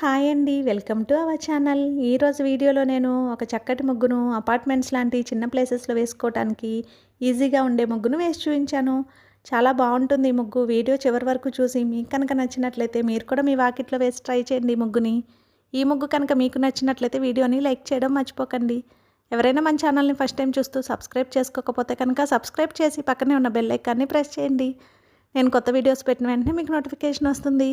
Hi అండి. Welcome to our channel. ఈరోజు వీడియోలో నేను ఒక చక్కటి ముగ్గును అపార్ట్మెంట్స్ లాంటి చిన్న ప్లేసెస్లో వేసుకోవడానికి ఈజీగా ఉండే ముగ్గును వేసి చూపించాను. చాలా బాగుంటుంది ఈ ముగ్గు. వీడియో చివరి వరకు చూసి మీకు కనుక నచ్చినట్లయితే మీరు కూడా మీ వాకిట్లో వేసి ట్రై చేయండి ఈ ముగ్గుని. ఈ ముగ్గు కనుక మీకు నచ్చినట్లయితే వీడియోని లైక్ చేయడం మర్చిపోకండి. ఎవరైనా మన ఛానల్ని ఫస్ట్ టైం చూస్తూ సబ్స్క్రైబ్ చేసుకోకపోతే కనుక సబ్స్క్రైబ్ చేసి పక్కనే ఉన్న బెల్ ఐకాన్ని ప్రెస్ చేయండి. నేను కొత్త వీడియోస్ పెట్టిన వెంటనే మీకు నోటిఫికేషన్ వస్తుంది.